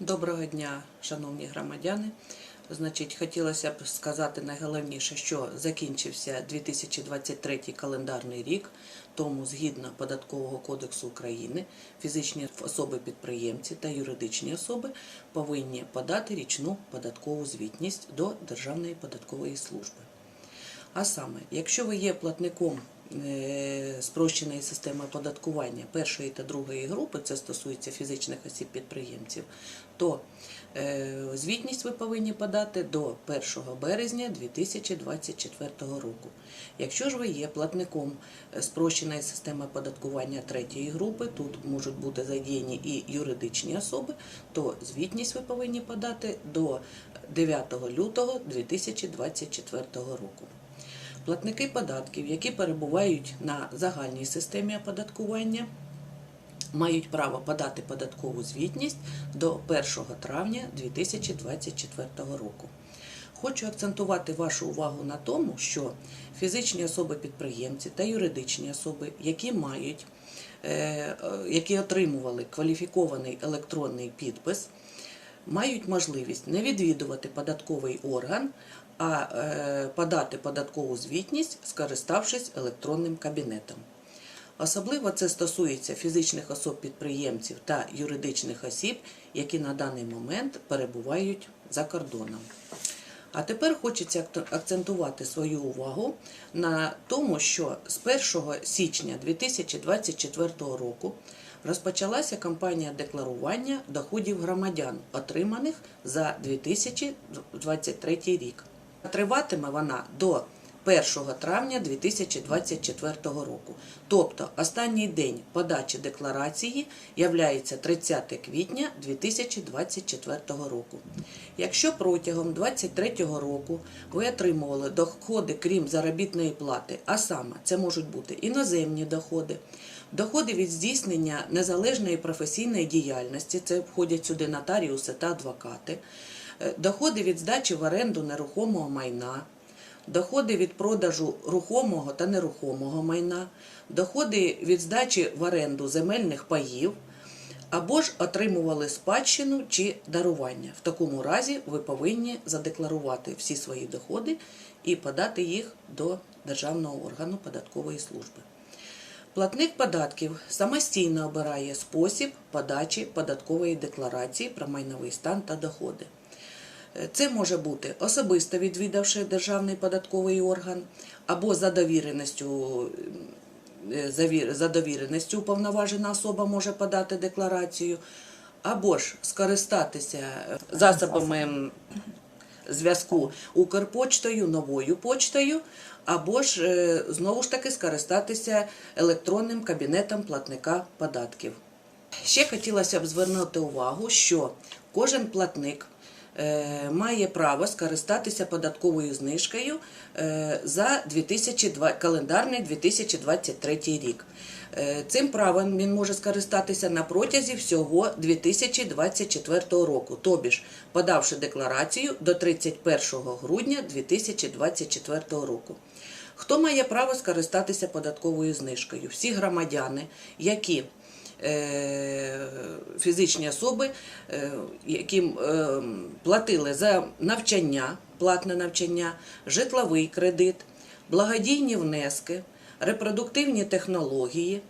Доброго дня, шановні громадяни. Значить, хотілося б сказати найголовніше, що закінчився 2023 календарний рік. Тому, згідно Податкового кодексу України, фізичні особи-підприємці та юридичні особи повинні подати річну податкову звітність до Державної податкової служби. А саме, якщо ви є платником спрощеної системи оподаткування першої та другої групи, це стосується фізичних осіб-підприємців, то е, звітність ви повинні подати до 1 березня 2024 року. Якщо ж ви є платником е, спрощеної системи оподаткування третьої групи, тут можуть бути задіяні і юридичні особи, то звітність ви повинні подати до 9 лютого 2024 року. Платники податків, які перебувають на загальній системі оподаткування, мають право подати податкову звітність до 1 травня 2024 року. Хочу акцентувати вашу увагу на тому, що фізичні особи-підприємці та юридичні особи, які мають, е, е, які отримували кваліфікований електронний підпис, мають можливість не відвідувати податковий орган, а е, подати податкову звітність, скориставшись електронним кабінетом. Особливо це стосується фізичних особ-підприємців та юридичних осіб, які на даний момент перебувають за кордоном. А тепер хочеться акцентувати свою увагу на тому, що з 1 січня 2024 року розпочалася кампанія декларування доходів громадян, отриманих за 2023 рік. Триватиме вона до 1 травня 2024 року. Тобто останній день подачі декларації являється 30 квітня 2024 року. Якщо протягом 2023 року ви отримували доходи, крім заробітної плати, а саме це можуть бути іноземні доходи, доходи від здійснення незалежної професійної діяльності, це входять сюди нотаріуси та адвокати, е, доходи від здачі в оренду нерухомого майна, доходи від продажу рухомого та нерухомого майна, доходи від здачі в оренду земельних паїв, або ж отримували спадщину чи дарування. В такому разі ви повинні задекларувати всі свої доходи і подати їх до Державного органу податкової служби. Платник податків самостійно обирає спосіб подачі податкової декларації про майновий стан та доходи. Е, Це може бути особисто відвідавши державний податковий орган, або за довіреністю, е, за довіреністю уповноважена особа може подати декларацію, або ж скористатися е, засобами зв'язку Укрпочтою, новою почтою, або ж е, знову ж таки скористатися електронним кабінетом платника податків. Ще хотілося б звернути увагу, що кожен платник має право скористатися податковою знижкою е, за 2002, календарний 2023 рік. Е, Цим правом він може скористатися на протязі всього 2024 року, тобі ж подавши декларацію до 31 грудня 2024 року. Хто має право скористатися податковою знижкою? Всі громадяни, які е, фізичні особи, е, яким е, платили за навчання, платне навчання, житловий кредит, благодійні внески, репродуктивні технології,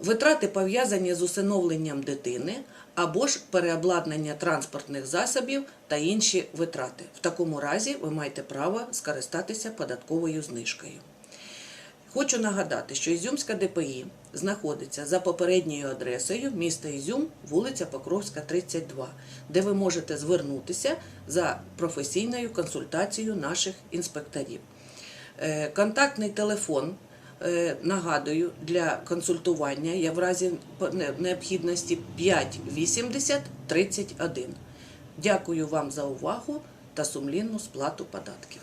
витрати пов'язані з усиновленням дитини або ж переобладнання транспортних засобів та інші витрати. В такому разі ви маєте право скористатися податковою знижкою. Хочу нагадати, що Ізюмська ДПІ знаходиться за попередньою адресою міста Ізюм, вулиця Покровська, 32, де ви можете звернутися за професійною консультацією наших інспекторів. Е, Контактний телефон, е, нагадую, для консультування я в разі не- необхідності 580 31. Дякую вам за увагу та сумлінну сплату податків.